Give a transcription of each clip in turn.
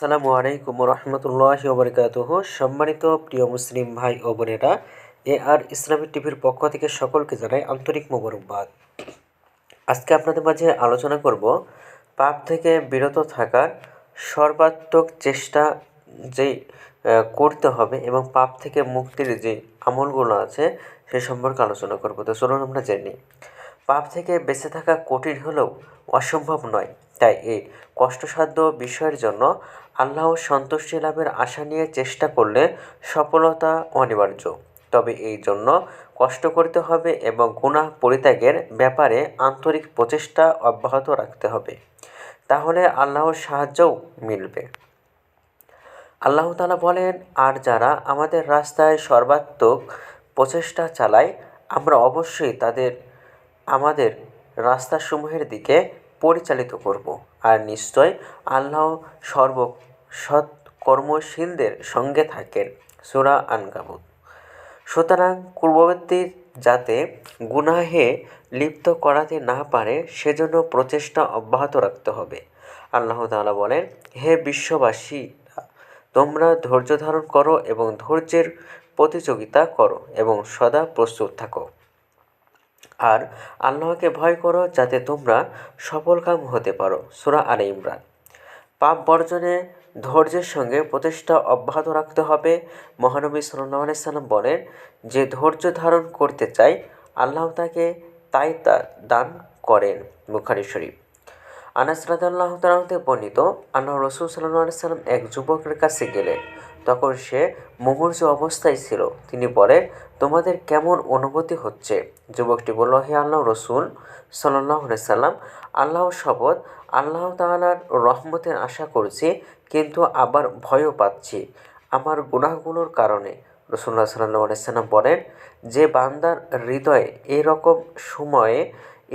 আসসালামু আলাইকুম রহমতুল্লাহি ওবরকাতুহ। সম্মানিত প্রিয় মুসলিম ভাই ও বোনেরা এ আর ইসলামী টিভির পক্ষ থেকে সকলকে জানাই আন্তরিক মোবারকবাদ। আজকে আপনাদের মাঝে আলোচনা করব পাপ থেকে বিরত থাকার সর্বাত্মক চেষ্টা আহ, করতে হবে এবং পাপ থেকে মুক্তির যে আমলগুলো আছে সে সম্পর্কে আলোচনা করব। তো চলুন আমরা জেনে। পাপ থেকে বেঁচে থাকা কঠিন হলেও অসম্ভব নয়। তাই এই কষ্টসাধ্য বিষয়ের জন্য আল্লাহর সন্তুষ্টি লাভের আশা নিয়ে চেষ্টা করলে সফলতা অনিবার্য। তবে এই জন্য কষ্ট করতে হবে এবং গুনাহ পরিত্যাগের ব্যাপারে আন্তরিক প্রচেষ্টা অব্যাহত রাখতে হবে। তাহলে আল্লাহর সাহায্যও মিলবে। আল্লাহ তাআলা বলেন, আর যারা আমাদের রাস্তায় সর্বাত্মক প্রচেষ্টা চালায়, আমরা অবশ্যই তাদের, আমাদের রাস্তাসমূহের দিকে পরিচালিত করব। আর নিশ্চয় আল্লাহ সর্ব সৎ কর্মশীলদের সঙ্গে থাকেন। সূরা আনকাবুত সুতরাং পূর্ববর্তী যাতে গুনাহে লিপ্ত করাতে না পারে, সেজন্য প্রচেষ্টা অব্যাহত রাখতে হবে। আল্লাহ তাআলা বলেন, হে বিশ্ববাসী তোমরা ধৈর্য ধারণ করো এবং ধৈর্যের প্রতিযোগিতা করো এবং সদা প্রস্তুত থাকো। আর আল্লাহকে ভয় করো যাতে তোমরা সফলকাম হতে পারো, সূরা আলে ইমরান। পাপ বর্জনে ধৈর্যের সঙ্গে প্রচেষ্টা অব্যাহত রাখতে হবে। মহানবী সাল্লাহ সাল্লাম বলেন, যে ধৈর্য ধারণ করতে চায়, আল্লাহ তাকে তাই তা দান করেন। বুখারি শরীফ। আনাস রাদাল্লাহ তালাহতে বর্ণিত আল্লাহ রসুল সাল্লাহ সাল্লাম এক যুবকের কাছে গেলেন। তখন সে মুমূর্ষ অবস্থায় ছিল, তিনি বলেন, তোমাদের কেমন অনুভূতি হচ্ছে? যুবকটি বলল, হে আল্লাহ রসুল সাল্লাহ সাল্লাম, আল্লাহ শপথ, আল্লাহ তাআলার রহমতের আশা করছি, কিন্তু আবার ভয়ও পাচ্ছি আমার গুনাহগুলোর কারণে। রসুল্লাহ সাল্লাহ সাল্লাম বলেন, যে বান্দার হৃদয়ে এরকম সময়ে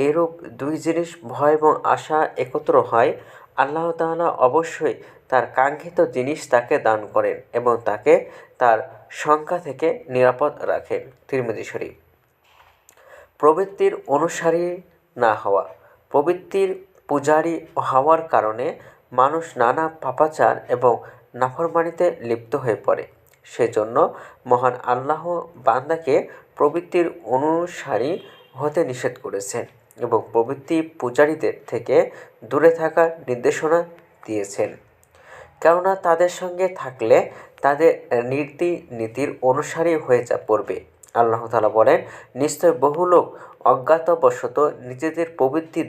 এরূপ দুই জিনিস ভয় এবং আশা একত্র হয় আল্লাহ তাআলা অবশ্যই তার কাঙ্ক্ষিত জিনিস তাকে দান করেন এবং তাকে তার সংখ্যা থেকে নিরাপদ রাখেন। তিরমিজি শরীফ। প্রবৃত্তির অনুসারী না হওয়া, প্রবৃত্তির পূজারী হওয়ার কারণে মানুষ নানা পাপাচার এবং নাফরমানিতে লিপ্ত হয়ে পড়ে। সেজন্য মহান আল্লাহ বান্দাকে প্রবৃত্তির অনুসারী হতে নিষেধ করেছেন। এবং প্রবৃত্তি পূজারীদের থেকে দূরে থাকার নির্দেশনা দিয়েছেন। কেননা তাদের সঙ্গে থাকলে তাদের নীতি নীতির অনুসারী হয়ে যা পড়বে। আল্লাহ তালা বলেন, নিশ্চয় বহু লোক অজ্ঞাতবশত নিজেদের প্রবৃত্তির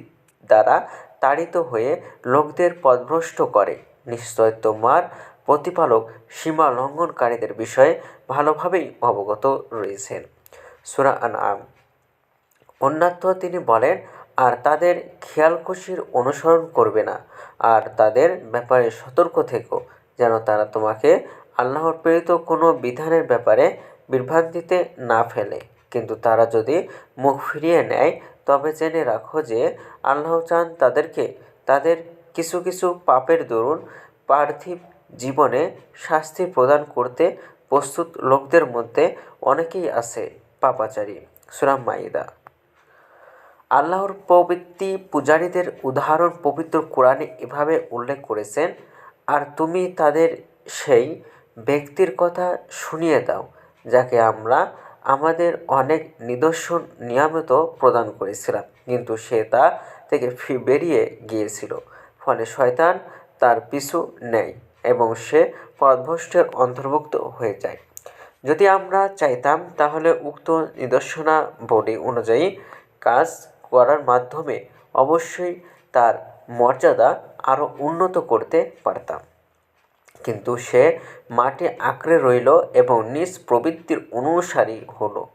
দ্বারা তাড়িত হয়ে লোকদের পথভ্রষ্ট করে। নিশ্চয় তোমার প্রতিপালক সীমা লঙ্ঘনকারীদের বিষয়ে ভালোভাবেই অবগত রয়েছেন। সুরা আম অন্যত্র তিনি বলেন, আর তাদের খেয়ালখুশির অনুসরণ করবে না। আর তাদের ব্যাপারে সতর্ক থেকো, যেন তারা তোমাকে আল্লাহর প্রেরিত কোনো বিধানের ব্যাপারে বিভ্রান্তিতে না ফেলে। কিন্তু তারা যদি মুখ ফিরিয়ে নেয়, তবে জেনে রাখো যে আল্লাহ চান তাদেরকে তাদের কিছু কিছু পাপের দরুন পার্থিব জীবনে শাস্তি প্রদান করতে প্রস্তুত লোকদের মধ্যে অনেকেই আছে পাপাচারী। সুরাম মাইদা। আল্লাহর প্রবৃত্তি পূজারীদের উদাহরণ পবিত্র কোরআনে এভাবে উল্লেখ করেছেন, আর তুমি তাদের সেই ব্যক্তির কথা শুনিয়ে দাও, যাকে আমরা আমাদের অনেক নিদর্শন নিয়মিত প্রদান করেছিলাম। কিন্তু সে তা থেকে ফি- বেরিয়ে গিয়েছিল, ফলে শয়তান তার পিছু নেয় এবং সে পথভ্রষ্টের অন্তর্ভুক্ত হয়ে যায়। যদি আমরা চাইতাম, তাহলে উক্ত নিদর্শনাবলী অনুযায়ী কাজ করার মাধ্যমে অবশ্যই তার মর্যাদা আরও উন্নত করতে পারতাম। কিন্তু সে মাটি আঁকড়ে রইল এবং নিজ প্রবৃত্তির অনুসারী হলো।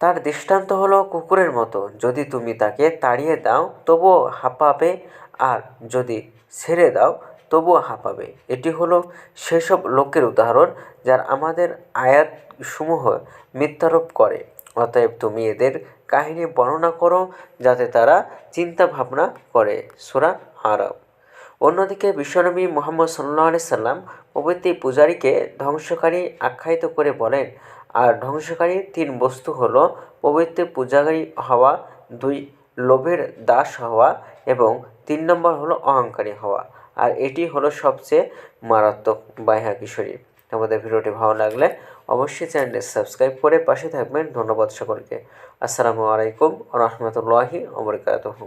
তার দৃষ্টান্ত হলো কুকুরের মতো। যদি তুমি তাকে তাড়িয়ে দাও, তবুও হাঁপাবে, আর যদি ছেড়ে দাও, তবুও হাঁপাবে। এটি হলো সেসব লোকের উদাহরণ, যার আমাদের আয়াতসমূহ মিথ্যারোপ করে। অতএব তুমি এদের কাহিনী বর্ণনা করো যাতে তারা চিন্তা ভাবনা করে। সূরা আরব অন্যদিকে বিশ্বনবী মোহাম্মদ সাল্লাহ আলি সাল্লাম প্রভৃতি পূজারীকে ধ্বংসকারী আখ্যায়িত করে বলেন, আর ধ্বংসকারী তিন বস্তু হলো পবিত্র পূজারী হওয়া, দুই লোভের দাস হওয়া এবং তিন নম্বর হলো অহংকারী হওয়া। আর এটি হলো সবচেয়ে মারাত্মক বাইহাকি শরীফ আমাদের ভিডিওটি ভালো লাগলে অবশ্যই চ্যানেলটি সাবস্ক্রাইব করে পাশে থাকবেন। ধন্যবাদ সকলকে। আসসালামু আলাইকুম রহমতুল্লাহি ওবরকাতহু